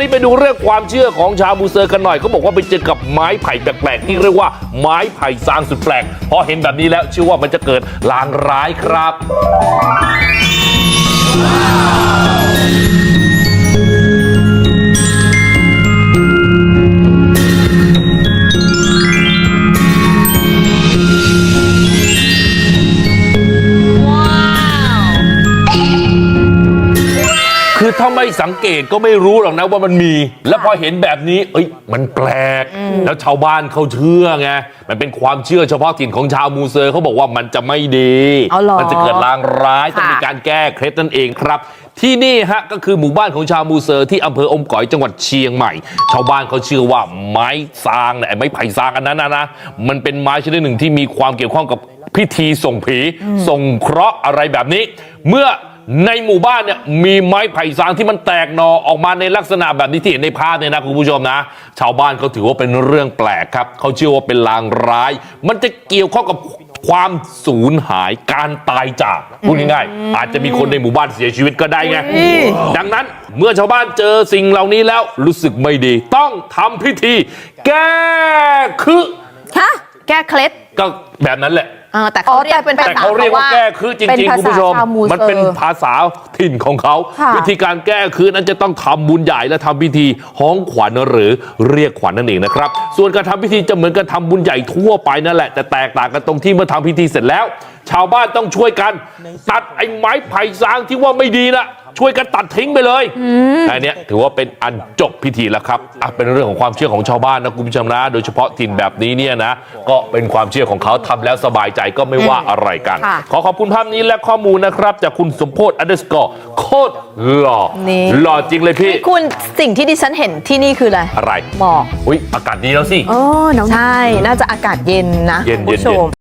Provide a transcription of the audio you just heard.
นี้ไปดูเรื่องความเชื่อของชาวมูเซอร์กันหน่อยเขาบอกว่าไปเจอกับไม้ไผ่แปลกๆที่เรียกว่าไม้ไผ่ซางสุดแปลกพอเห็นแบบนี้แล้วเชื่อว่ามันจะเกิดลางร้ายครับ คือถ้าไม่สังเกตก็ไม่รู้หรอกนะว่ามันมี แล้วพอเห็นแบบนี้ เอ้ย มันแปลก แล้วชาวบ้านเขาเชื่อไง มันเป็นความเชื่อเฉพาะถิ่นของชาวมูเซอร์เขาบอกว่ามันจะไม่ดีเอาเหรอมันจะเกิดลางร้ายต้องค่ะมีการแก้เคล็ดนั่นเองครับที่นี่ฮะก็คือหมู่บ้านของชาวมูเซอร์ที่อำเภออมก๋อยจังหวัดเชียงใหม่ ชาวบ้านเขาเชื่อว่าไม้ซางเนี่ยไม้ไผ่ซางอันนั้นนะนะมันเป็นไม้ชนิดหนึ่งที่มีความเกี่ยวข้องกับพิธีส่งผีส่งเคราะห์อะไรแบบนี้ เมื่อในหมู่บ้านเนี่ยมีไม้ไผ่ซางที่มันแตกหนอออกมาในลักษณะแบบนี้ที่เห็นในภาพเนี่ยนะคุณผู้ชมนะ ชาวบ้านเขาถือว่าเป็นเรื่องแปลกครับเขาเชื่อว่าเป็นลางร้าย มันจะเกี่ยวข้องกับ ความสูญหายการตายจากพูดง่ายๆอาจจะมีคนในหมู่บ้านเสียชีวิตก็ได้ไงดังนั้นเมื่อชาวบ้านเจอสิ่งเหล่านี้แล้วรู้สึกไม่ดี ต้องทำพิธี แก้คือฮะแก้เคล็ดก็แบบนั้นแหละ เออแต่เขาเรียกเป็นภาแต่ษา เขาเรียกว่าแก้คือจเป็นริงๆภาคุณษาผู้ชมชาวมูเซอร์ มันเป็นภาษาถิ่นของเขา ค่ะ วิธีการแก้คือนั้นจะต้องทำบุญใหญ่และทำพิธีห้องขวัญหรือเรียกขวัญนั่นเองนะครับ ส่วนการทำพิธีจะเหมือนกับทำบุญใหญ่ทั่วไปนั่นแหละ แต่แตกต่างกันตรงที่เมื่อทำพิธีเสร็จแล้ว ชาวบ้านต้องช่วยกัน ตัดไอ้ไม้ไผ่ซางที่ว่าไม่ดีนะ ช่วยกันตัดทิ้งไปเลยอันเนี้ยถือว่าเป็นอันจบพิธีแล้วครับอะเป็นเรื่องของความเชื่อของชาวบ้านนะคุณผู้ชมนะโดยเฉพาะถิ่นแบบนี้เนี่ยนะก็เป็นความเชื่อของเขาทำแล้วสบายใจก็ไม่ว่าอะไรกันค่ะขอขอบคุณภาพนี้และข้อมูลนะครับ จากคุณสมโพศอันเดอร์สกอร์โคตรหล่อนี่หล่อจริงเลยพี่คุณสิ่งที่ดิฉันเห็นที่นี่คืออะไรอะไรหมอกอุ้ยอากาศดีแล้วสิเออหนาวๆใช่น่าจะอากาศเย็นนะเย็นคุณผู้ชเย็นม